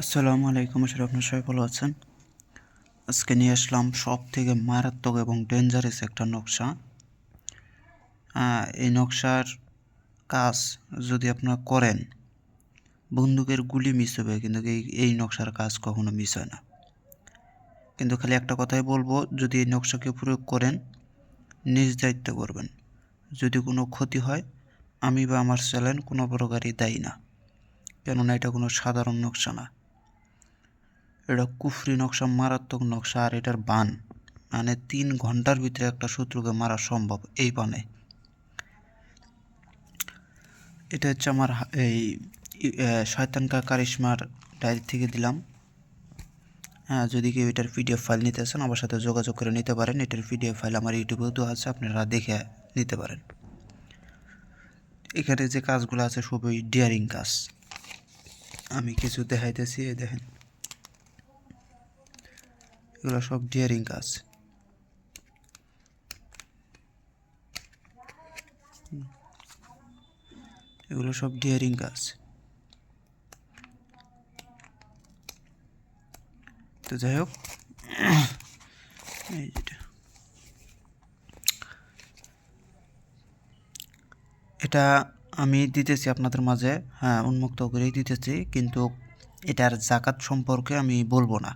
আসসালামু আলাইকুম করি আপনার সবাই ভালো আছেন। আজকে নিয়ে আসলাম সব থেকে মারাত্মক এবং ডেঞ্জারাস একটা নকশা। এই নকশার কাজ যদি আপনারা করেন, বন্দুকের গুলি মিস হবে, কিন্তু এই এই নকশার কাজ কখনো মিস হয় না। কিন্তু খালি একটা কথাই বলব, যদি এই নকশাকে প্রয়োগ করেন নিজ দায়িত্ব করবেন। যদি কোনো ক্ষতি হয়, আমি বা আমার চ্যানেল কোনো প্রকারই দায়ী না। কেননা এটা কোনো সাধারণ নকশা না। এটা কুফরি নকশা, মারাত্মক নকশা, আর এটার বান। মানে তিন ঘণ্টার ভিতরে একটা শত্রুকে মারা সম্ভব এই বানে। এটা হচ্ছে আমার এই শয়তানকা কারিশমার ডায়েরি থেকে দিলাম। হ্যাঁ যদি কেউ এটার পিডিএফ ফাইল নিতে চান আমার সাথে যোগাযোগ করে নিতে পারেন। এটার পিডিএফ ফাইল আমার ইউটিউবেও দেওয়া আছে, আপনারা দেখে নিতে পারেন। এখানে যে কাজগুলো আছে, সবই ডিয়ারিং কাজ। আমি কিছু দেখাইতেছি দেখেন। এগুলো সব ডিয়ারিং কাজ এগুলো সব ডিয়ারিং কাজ তো যাই হোক এটা আমি দিতেছি আপনাদের মাঝে হ্যাঁ উন্মুক্ত করেই দিতেছি, কিন্তু এটার জাকাত সম্পর্কে আমি বলব না।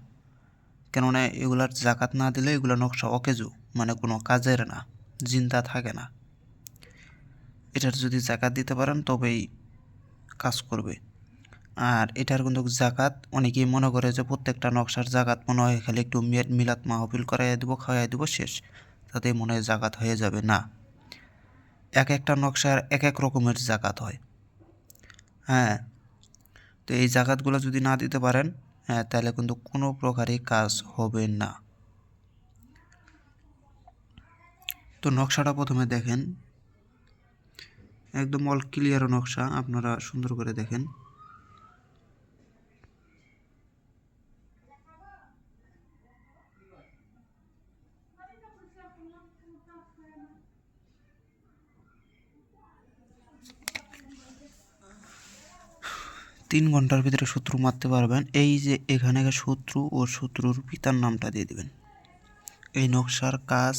কেননা এগুলার জাকাত না দিলে এগুলো নকশা অকেজু মানে কোনো কাজের না, জিন্দা থাকে না। এটার যদি জাকাত দিতে পারেন, তবেই কাজ করবে। আর এটার কিন্তু জাকাত, অনেকেই মনে করে যে প্রত্যেকটা নকশার জাকাত মনে হয় খালি একটু মিলাত মাহফিল করাই দেবো খাওয়াই দেবো, শেষ। তাতে মনে হয় জাকাত হয়ে যাবে না। এক একটা নকশার এক এক রকমের জাকাত হয়। হ্যাঁ তো এই জাকাতগুলো যদি না দিতে পারেন হ্যাঁ তাহলে কিন্তু কোনো প্রকারই কাজ হবে না। তো নকশাটা প্রথমে দেখেন। একদম অল ক্লিয়ার নকশা, আপনারা সুন্দর করে দেখেন। তিন ঘণ্টার ভিতরে শত্রু মারতে পারবেন। এই যে এখানে শত্রু ও শত্রুর পিতার নামটা দিয়ে দিবেন। এই নকশার কাজ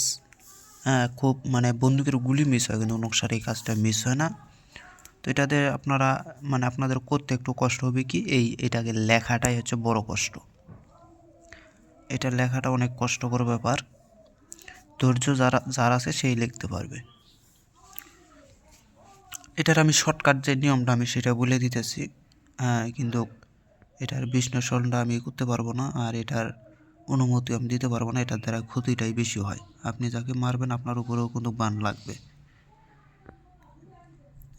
হ্যাঁ, খুব মানে বন্দুকের গুলি মিস হয় কিন্তু নকশার এই কাজটা মিস হয় না। তো এটাতে আপনারা মানে আপনাদের করতে একটু কষ্ট হবে কি? এই এটাকে লেখাটাই হচ্ছে বড় কষ্ট। এটা লেখাটা অনেক কষ্টকর ব্যাপার। ধৈর্য যারা যার আছে সেই লিখতে পারবে। এটার আমি শর্টকাট যে নিয়মটা আমি সেটা বলে দিতেছি। কিন্তু এটার বিশ্লেষণটা আমি করতে পারব না আর এটার অনুমতি আমি দিতে পারব না, এটার দ্বারা ক্ষতিটাই বেশি হয়। আপনি যাকে মারবেন আপনার উপরেও কিন্তু বান লাগবে।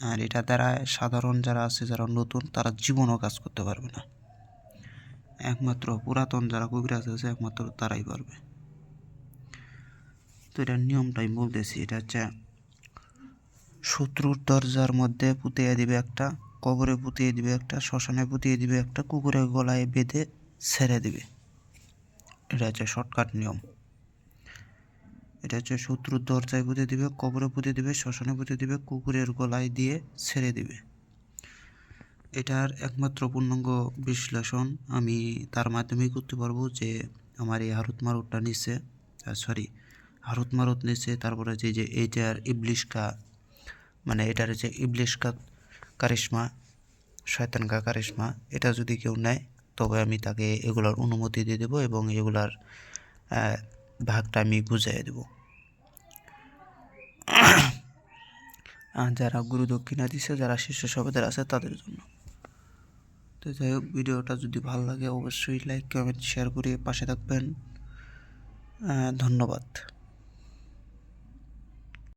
আর এটা দ্বারা সাধারণ যারা আছে, যারা নতুন, তারা জীবনও কাজ করতে পারবে না। একমাত্র পুরাতন যারা কবিরাজ আছে, একমাত্র তারাই পারবে। তো এটার নিয়মটাই বলতেছি, এটা হচ্ছে শত্রুর দরজার মধ্যে পুঁতিয়ে দিবে একটা কবরে পুঁতিয়ে দিবে একটা, শ্মশানে পুঁতিয়ে দিবে একটা, কুকুরের গলায় বেঁধে ছেড়ে দিবে। এটা হচ্ছে শর্টকাট নিয়ম। এটা হচ্ছে শত্রুর দরজায় পুঁতে দিবে, কবরে পুঁতে দিবে, শ্মশানে পুঁতে দিবে, কুকুরের গলায় দিয়ে ছেড়ে দিবে। এটার একমাত্র পূর্ণাঙ্গ বিশ্লেষণ আমি তার মাধ্যমেই করতে পারব যে আমার এই হারুত মারুতটা নিচ্ছে সরি হারুত মারুত নিচ্ছে তারপরে যে যে এইটার ইবলিশকা মানে এটার যে ইবলিশকা কারিশমা শয়তানকা কারিশমা, এটা যদি কেউ নেয়, তবে আমি তাকে এগুলোর অনুমতি দিয়ে দেবো এবং এগুলার ভাগটা আমি বুঝিয়ে দেবো। যারা গুরু দক্ষিণা দিচ্ছে যারা শিষ্য সবেদের আছে, তাদের জন্য। তো যাই হোক, ভিডিওটা যদি ভালো লাগে, অবশ্যই লাইক কমেন্ট শেয়ার করে পাশে থাকবেন। ধন্যবাদ।